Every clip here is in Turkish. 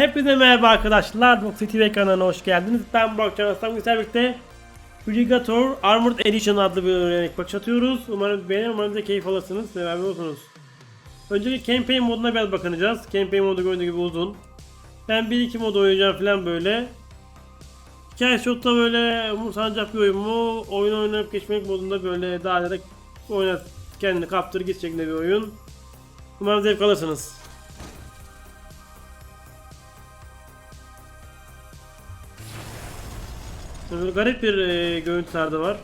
Hepinize merhaba arkadaşlar. Box TV kanalına hoş geldiniz. Ben Burak Can Aslan. Güzel birlikte Brigator Armored Edition adlı bir örnek başlatıyoruz. Umarım beğenir, umarım da keyif alırsınız. Beraber olsunuz. Öncelikle campaign moduna biraz bakacağız. Campaign modu gördüğünüz gibi uzun. Ben 1-2 modu oynayacağım falan böyle. Hikayesi çok da böyle umursanacak bir oyun mu? Oyun oynayıp geçmek modunda böyle daha direkt oynat kendini kaptır git şeklinde bir oyun. Umarım zevk alırsınız. Garip bir e, görüntü tarzı var.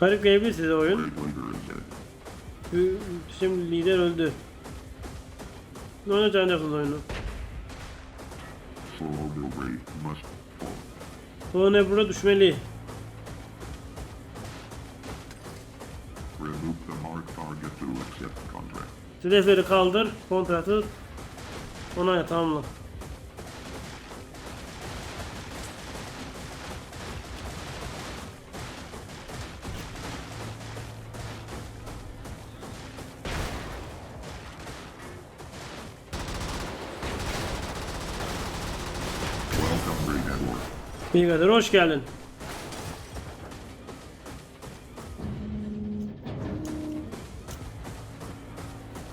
Garip gelebilir size oyun. Şimdi lider öldü. Ne oynayacaksınız oyunu? Sonra burada düşmeli. Hedefleri kaldır, kontratı onayla tamamla. Bilgadır hoş geldin.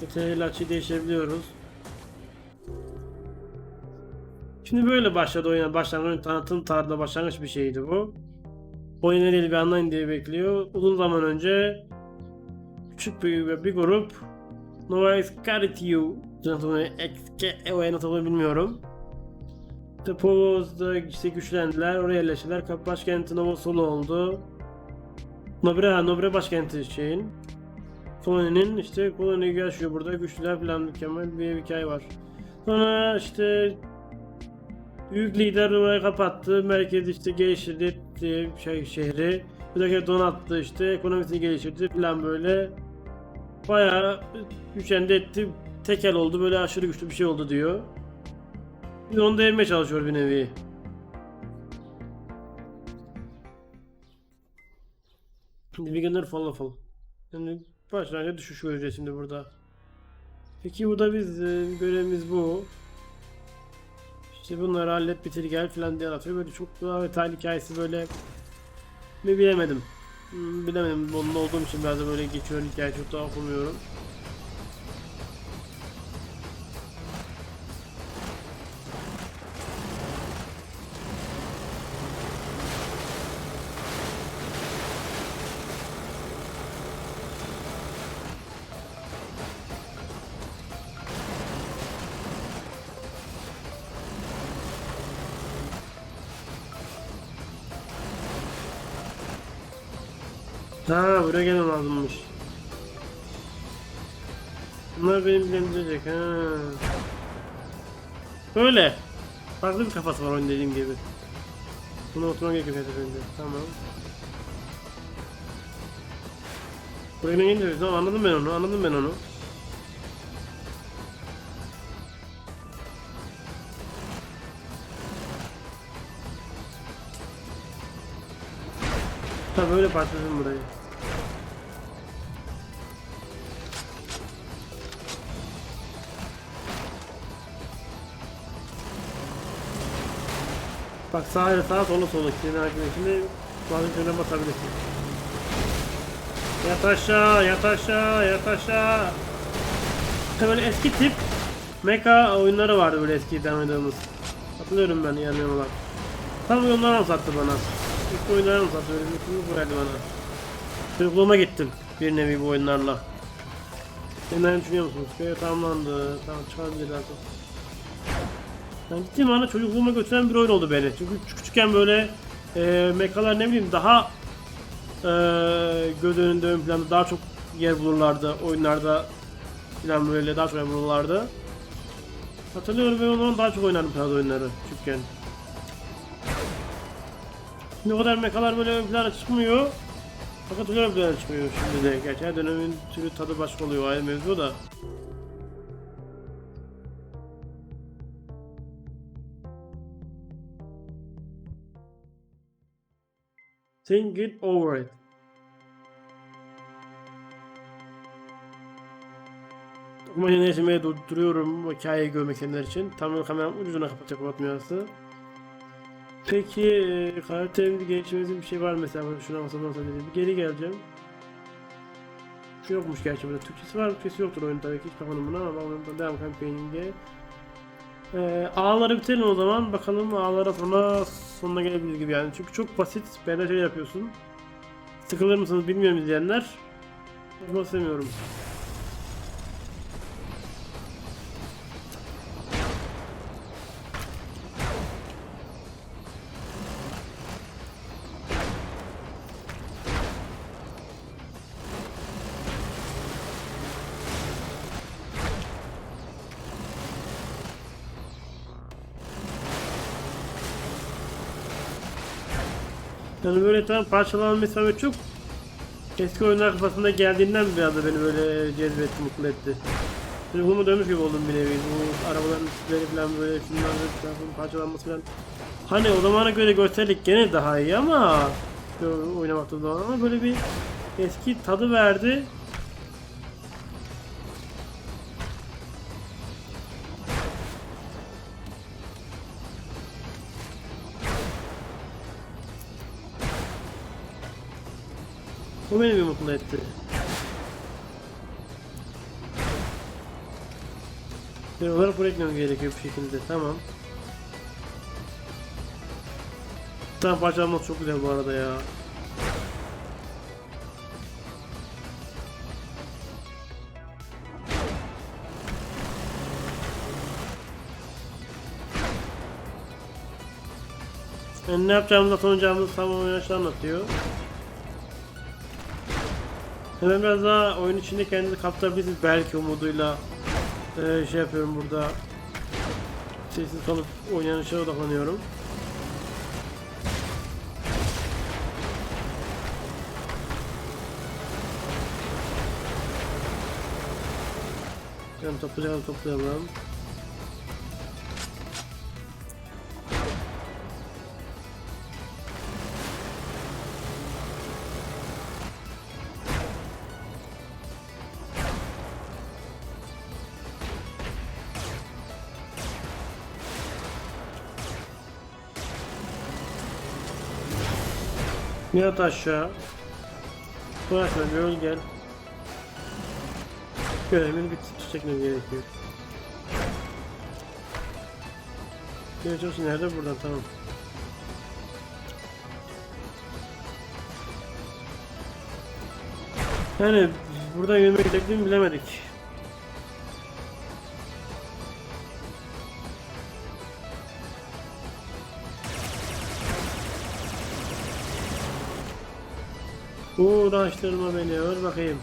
Yeteneğiyle açıyı değiştirebiliyoruz. Şimdi böyle başladı oyuna. Başlangıç tanıtım tarzında başlangıç bir şeydi bu. Oyun nereli bir anlayın diye bekliyor. Uzun zaman önce küçük bir, bir grup Nova Escaritiu Tanıtımı nasıl bilmiyorum. İşte Povoz'da işte güçlendiler, oraya yerleştiler. Kap başkenti Nova Solo oldu. Nobre, Nobre başkenti şeyin. Koloninin işte koloni yaşıyor burada, güçlüler falan mükemmel bir hikaye var. Sonra işte büyük lider orayı kapattı, merkez işte geliştirdi şey şehri. Bir de donattı işte, ekonomisini geliştirdi falan böyle. Bayağı güçlendi etti, tekel oldu, böyle aşırı güçlü bir şey oldu diyor. Biz onu devirmeye çalışıyor bir nevi. Şimdi falan falan. Yani başlangıçta düşüş göreceğiz şimdi burada. Peki burada biz e, görevimiz bu. İşte bunları hallet bitir gel falan diye anlatıyor. Böyle çok daha detaylı hikayesi böyle mi bilemedim. Hmm, bilemedim. Onun olduğum için biraz da böyle geçiyor hikaye çok daha okumuyorum. Ha buraya gelmem lazımmış. Bunlar beni bilendirecek ha. Böyle. Farklı bir kafası var oyun dediğim gibi. Buna oturmak gerekiyor her seferinde. Tamam. Buraya gelince tamam anladım ben onu anladım ben onu. Ha böyle patladım burayı. Bak sağa sağa sola sola ikisini hakim şimdi bazı şeylerine basabilirsin. Yat aşağı, yat aşağı, yat aşağı. İşte böyle eski tip mecha oyunları vardı böyle eskiden oynadığımız. Hatırlıyorum ben yanıyorum olarak. Tam oyunları anlattı bana. İlk oyunları anlattı öyle bir verdi bana. Çocukluğuma gittim bir nevi bu oyunlarla. Ne düşünüyor musunuz? Köye tamamlandı. Tamam çıkabiliriz artık. Ben gittiğim anda çocukluğuma götüren bir oyun oldu beni. Çünkü küçük- küçükken böyle e, mekalar ne bileyim daha e, göz önünde ön planda daha çok yer bulurlardı oyunlarda falan böyle daha çok yer bulurlardı. Hatırlıyorum ben o zaman daha çok oynardım biraz oyunları küçükken. Şimdi o kadar mekalar böyle ön plana çıkmıyor. Fakat ön plana çıkmıyor şimdi de. Gerçi her dönemin türü tadı başka oluyor ayrı mevzu da. Think it over it. Yine yaşamaya durduruyorum hikayeyi görmek isteyenler için. Tam kameram ucuna kapatacak kapatmayası. Peki e, karakterimde gelişmesi bir şey var mesela şuna basalım basalım dedim. Geri geleceğim. Şu yokmuş gerçi burada. Türkçesi var, Türkçesi yoktur oyun tabii ki. Hiç bakmadım buna ama ben devam campaign'e. Ee, ağları bitirelim o zaman. Bakalım ağlara sonra sonuna gelebilir gibi yani. Çünkü çok basit. De şey yapıyorsun. Sıkılır mısınız bilmiyorum izleyenler. Yapmak istemiyorum. Yani böyle tam parçalanan mesafe çok eski oyunlar kafasında geldiğinden biraz da beni böyle cezbetti, mutlu etti. Şimdi bunu dönmüş gibi oldum bir nevi. Bu arabaların üstleri falan böyle şunlar böyle parçalanması falan. Hani o zamana göre görsellik gene daha iyi ama oynamakta zaman ama böyle bir eski tadı verdi. Bu beni bir mutlu etti. Bir olarak buraya gitmem gerekiyor bir şekilde. Tamam. Tam parçalamak çok güzel bu arada ya. Yani ne yapacağımızı, sonacağımızı tam oynaşta anlatıyor. Hemen biraz daha oyun içinde kendinizi kaptırabilirsiniz belki umuduyla ee, şey yapıyorum burada sessiz kalıp oynanışa odaklanıyorum. Tamam toplayalım toplayalım. Yat aşağı. Bırakma göl gel. Görevini bitir çekmem gerekiyor. Gerçi olsun nerede buradan tamam. Yani buradan yürümek gerektiğini bilemedik. Uğraştırma beni ör bakayım.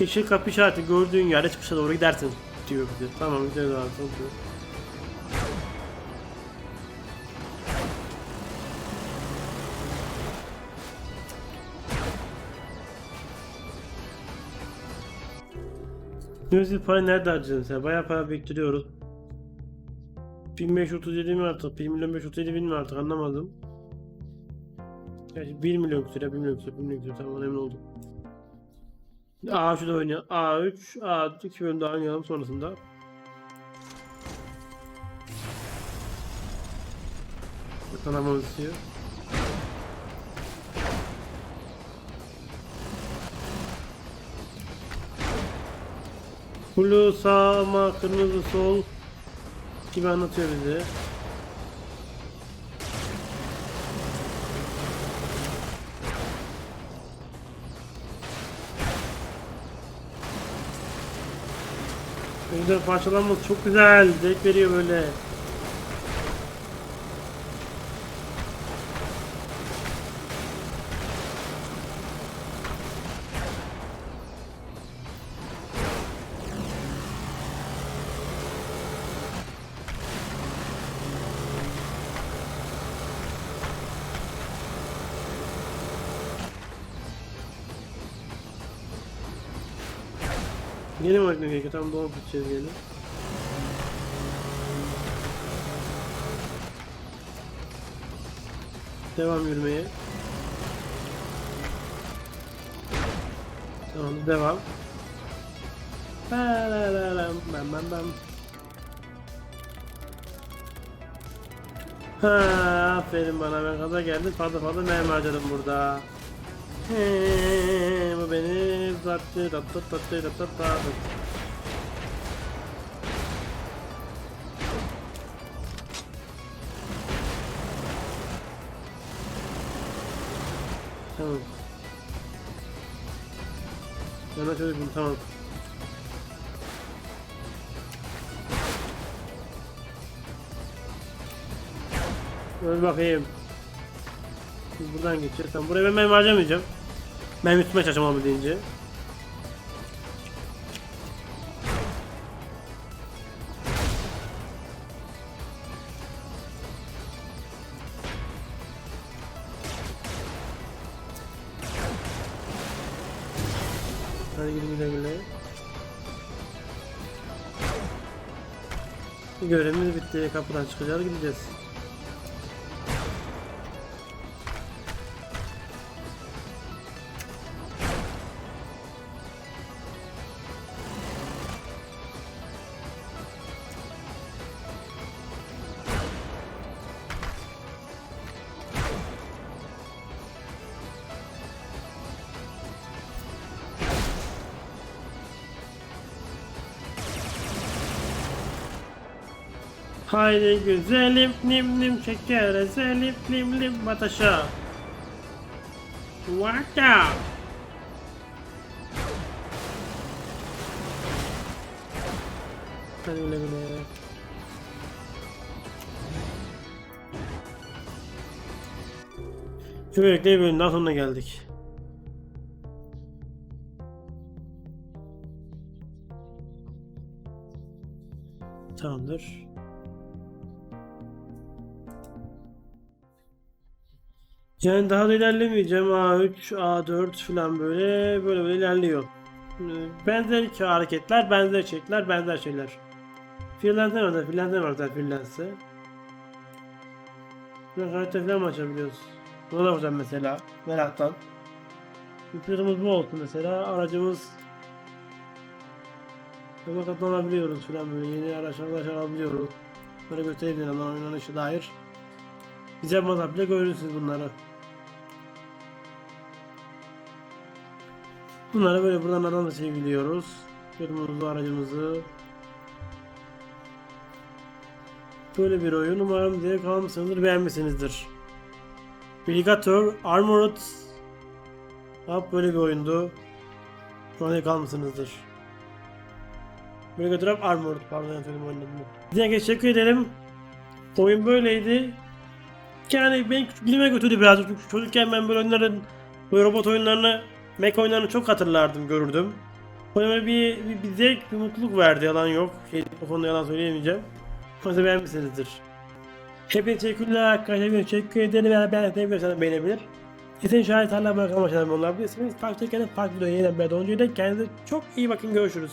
Yeşil kapı işareti gördüğün yerde çıkışa doğru gidersin diyor bize. Tamam gidiyoruz abi. Tamam. Müzik parayı nerede harcadın sen? Bayağı para biriktiriyoruz. 1537 mi artık? 1 milyon 537 bin mi artık anlamadım. Gerçi 1 milyon küsur ya 1 milyon küsur 1 milyon küsur tamam emin oldum. A3'ü de oynuyor. A3, A4 iki bölüm daha oynayalım sonrasında. Kanamamız istiyor. Blue sağ ama kırmızı sol gibi anlatıyor bize. Güzel parçalanması çok güzel. Zevk veriyor böyle. Yeni bakmam gerekiyor? Tam doğru gideceğiz yeni. Devam yürümeye. Tamam devam. Paralalam, bam bam bam. Ha, aferin bana ben gaza geldim fazla fazla mermi harcadım burada. He, bu beni Tamam. Hemen şöyle bunu tamam. Öl bakayım. Biz buradan geçeceğiz. Tamam buraya ben mermi harcamayacağım. Ben yutmaya çalışacağım olabildiğince. 20 level'e. Görevimiz bitti. Kapıdan çıkacağız gideceğiz. Haydi güzelim nim nim şeker ezelim lim lim bataşa. Waka. Hadi güle güle. Böylelikle bir bölümün daha sonuna geldik. Tamamdır. Yani daha da ilerlemeyeceğim. A3, A4 falan böyle böyle böyle ilerliyor. Ee, Benzer hareketler, benzer çekler, benzer şeyler. Freelancer var da freelancer var zaten freelancer. Böyle harita falan mı açabiliyoruz? Bunu da yapacağım mesela. Meraktan. Planımız bu olsun mesela. Aracımız Yola katlanabiliyoruz falan böyle yeni araç araç alabiliyoruz. Böyle gösterebilirim lan oynanışa dair. Biz yapmasak bile görürsünüz bunları. Bunları böyle buradan aradan da sevgiliyoruz. Kırmızı aracımızı. Böyle bir oyun. Umarım zevk almışsınızdır, beğenmişsinizdir. Brigator Armored Hop böyle bir oyundu. Umarım zevk almışsınızdır. Brigator Armored pardon efendim oynadım. Diye teşekkür ederim. Oyun böyleydi. Yani ben bilime götürdü birazcık. Çocukken ben böyle oyunların, böyle robot oyunlarını, mech oyunlarını çok hatırlardım, görürdüm. Oyuna bir, bir, bir zevk, bir mutluluk verdi, yalan yok. Şey, o konuda yalan söyleyemeyeceğim. Yüzden beğenmişsinizdir. Hepinize teşekkürler arkadaşlar. Teşekkür ederim. Ben beğendiyseniz beğenebilir. Kesin şahit hala bırakan başlarım olabilirsiniz. Farklı kendiniz farklı videoya yeniden bir önceyle kendinize çok iyi bakın görüşürüz.